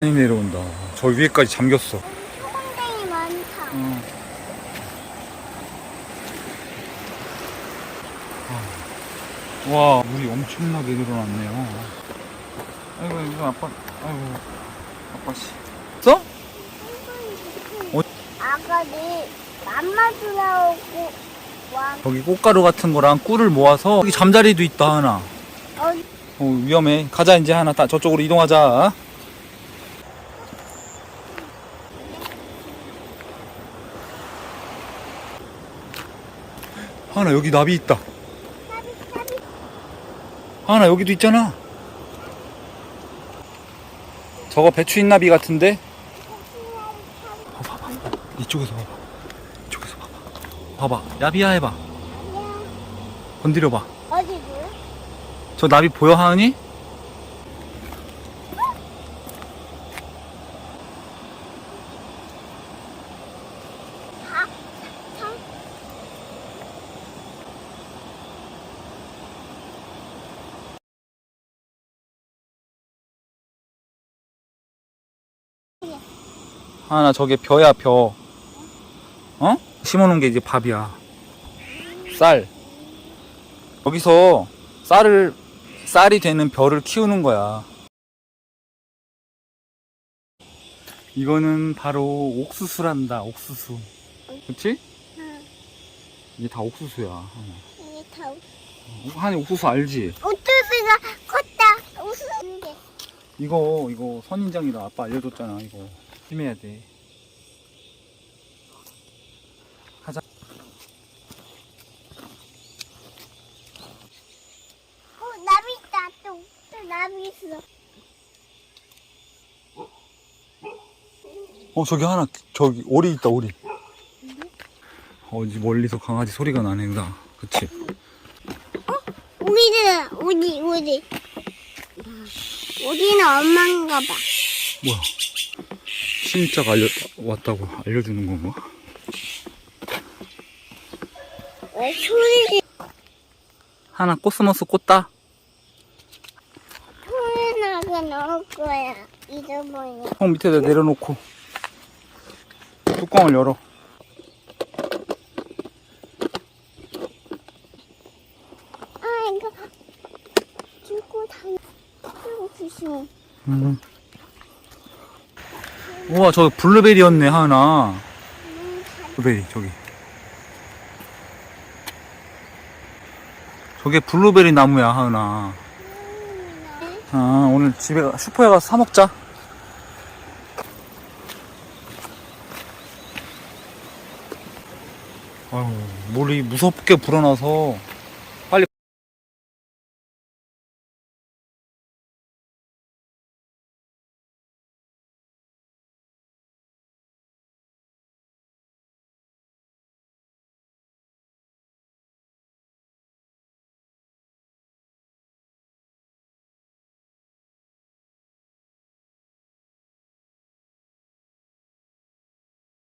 많이 내려온다. 저 위에까지 잠겼어. 소금쟁이 많다. 와, 물이 엄청나게 늘어났네요. 아이고, 이거 아빠, 아이고, 아빠 씨. 써? 어? 아가들 맘마 들어오고 와. 여기 꽃가루 같은 거랑 꿀을 모아서 여기 잠자리도 있다, 하나. 어, 어, 위험해. 가자, 이제 하나. 다 저쪽으로 이동하자. 하나, 여기 나비 있다. 하나, 여기도 있잖아. 저거 배추인 나비 같은데? 봐봐, 봐봐. 이쪽에서 봐봐. 이쪽에서 봐봐. 봐봐. 야비야 해봐. 건드려봐. 어디를? 저 나비 보여, 하은이? 하나 저게 벼야 벼. 어? 심어놓은 게 이제 밥이야. 쌀. 여기서 쌀을 쌀이 되는 벼를 키우는 거야. 이거는 바로 옥수수란다. 옥수수. 그렇지? 응. 이게 다 옥수수야. 이게 다 한이 옥수수 알지? 우투스가 컸다. 웃는 게. 이거 이거 선인장이다. 아빠 알려줬잖아. 이거 심해야 돼. 가자. 어, 나비 있다. 또, 또 나비 있어. 어 저기 하나 저기 오리 있다 오리 어디 멀리서 강아지 소리가 나네 나 그치 우리는 우리 우리. 우리는 엄마인가 봐. 뭐야 신자가 알려 왔다고 알려주는 건가 왜 소리 하나 코스모스 꽂다 소리 나게 넣을 거야. 잊어버려. 형 밑에다 내려놓고 뚜껑을 열어 아 이거 들고 다니. 들고 조심해. 음. 우와 저 블루베리였네 하나 블루베리 저기. 저게 블루베리 나무야 하은아. 아 오늘 집에 가- 슈퍼에 가서 사 먹자. 아유 물이 무섭게 불어나서